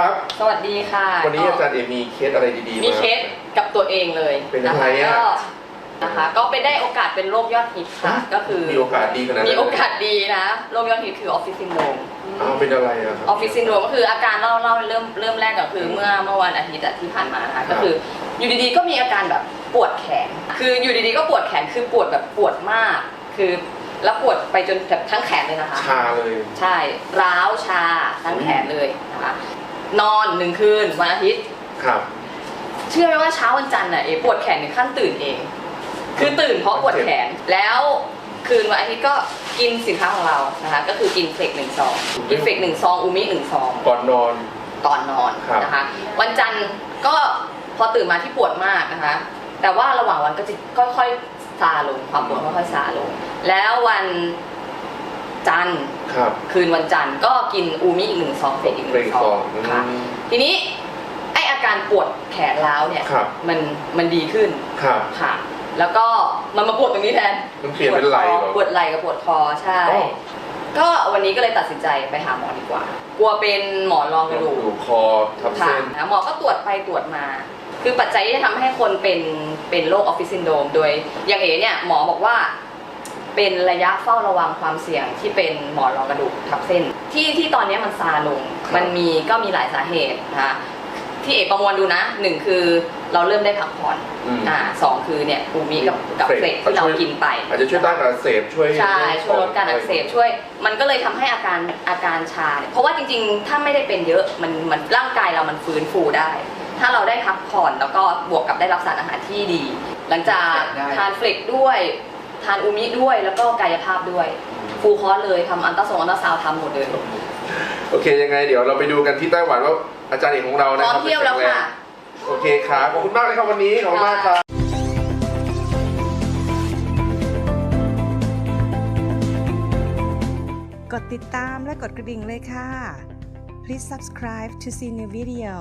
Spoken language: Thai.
ครับ สวัสดีค่ะวันนี้ก็อาจารย์เอมีเคสอะไรดีๆมีมาเคสกับตัวเองเลยเป็นยังนะไงคะอะก็นะคะ ก็ไปได้โอกาสเป็นโรคยอดฮิตค่ะ ก็คือมีโอกาสดีขนาดนั้นมีโอกาสดีนะ โรคยอดฮิตคือออฟฟิศซินโดรมอ้าวเป็นอะไรอะคอรัอบฟฟิศซินโดรมก็คืออาการเล่าเล่าเริ่มเริ่มแรกก็คือเมื่อเมื่อวันอาทิตย์อะที่ผ่านมานะคะก็คืออยู่ดีๆก็มีอาการแบบปวดแขน คืออยู่ดีๆก็ปวดแขนคือปวดแบบปวดมาก คือแล้วปวดไปจนแบบทั้งแขนเลยนะคะ ชาเลย ใช่ ร้าวชาทั้งแขนเลยนะคะ นอนหนึ่งคืนวันอาทิตย์ ครับ เชื่อไหมว่าเช้าวันจันทร์น่ะเอปวดแขนถึงขั้นตื่นเอง คือตื่นเพราะปวดแขนแล้วคืนวันอาทิตย์ก็กินสินค้าของเรานะคะก็คือกินเฟกหนึ่งซองกินเฟกหนึ่งซองอูมิหนึ่งซองก่อนนอนก่อนนอนครับ นะคะ วันจันทร์ก็พอตื่นมาที่ปวดมากนะคะ แต่ว่าระหว่างวันก็จะค่อยๆซาลงความปวดค่อยๆซาลง แล้ววัน จันทร์ครับคืนวันจันทร์ก็กินอูมิอีกหนึ่งซองเฟกอีกหเบรนึ่กงซซอองงค่ะอืม ทีนี้ไออาการปวดแขนร้าวเนี่ยครับ มันมันดีขึ้นครับ ค่ะ แล้วก็มันมาปวดตรงนี้แทนมันเปลี่ยนเป็นไหล่ปวดคอเหรอปวดไหล่กับปวดคอใช่ อ๋อ ก็วันนี้ก็เลยตัดสินใจไปหาหมอดีกว่า กลัวเป็นหมอนรองกระดูก ดูคอทับค่ะเส้นนะหมอก็ตรวจไปตรวจมา คือปัจจัยที่จะทำให้คนเป็นเป็นโรคออฟฟิศซินโดรมโดยอย่างเอเนี่ยหมอบอกว่า เป็นระยะเฝ้าระวังความเสี่ยงที่เป็นหมอนรองกระดูกทับเส้น ที่ที่ตอนนี้มันซาลงครับมันมีก็มีหลายสาเหตุนะคะที่เอกประมวลดูนะหนึ่งคือเราเริ่มได้พักผ่อนอืมอ่าสองคือเนี่ยอูมิกับกับเฟเฟรกกที่เราช่วยกินไป อาจจะช่วยต้านการอักเสบช่วยใช่ช่วยลดการอักเสบช่วย มันก็เลยทำให้อาการอาการชาเนี่ยเพราะว่าจริงๆ ถ้าไม่ได้เป็นเยอะมันมันร่างกายเรามันฟื้นฟูได้ ถ้าเราได้พักผ่อนแล้วก็บวกกับได้รับสารอาหารที่ดี หลังจากได้ทานเฟลกด้วย ทานอูมิด้วยแล้วก็กายภาพด้วย ฟูลคอร์สเลยทำอันตราซาวน์อันตราซาวน์ทำหมดเลยโอเคยังไงเดี๋ยวเราไปดูกันที่ไต้หวันว่าอาจารย์เอกของเราพนะร้อคมรับเที่ยวแล้วค่ะ โอเคครับขอบคุณมากเลยครับวันนี้ขอบคุณมากครับกดติดตามและกดกระดิ่งเลยค่ะ Please subscribe to see new video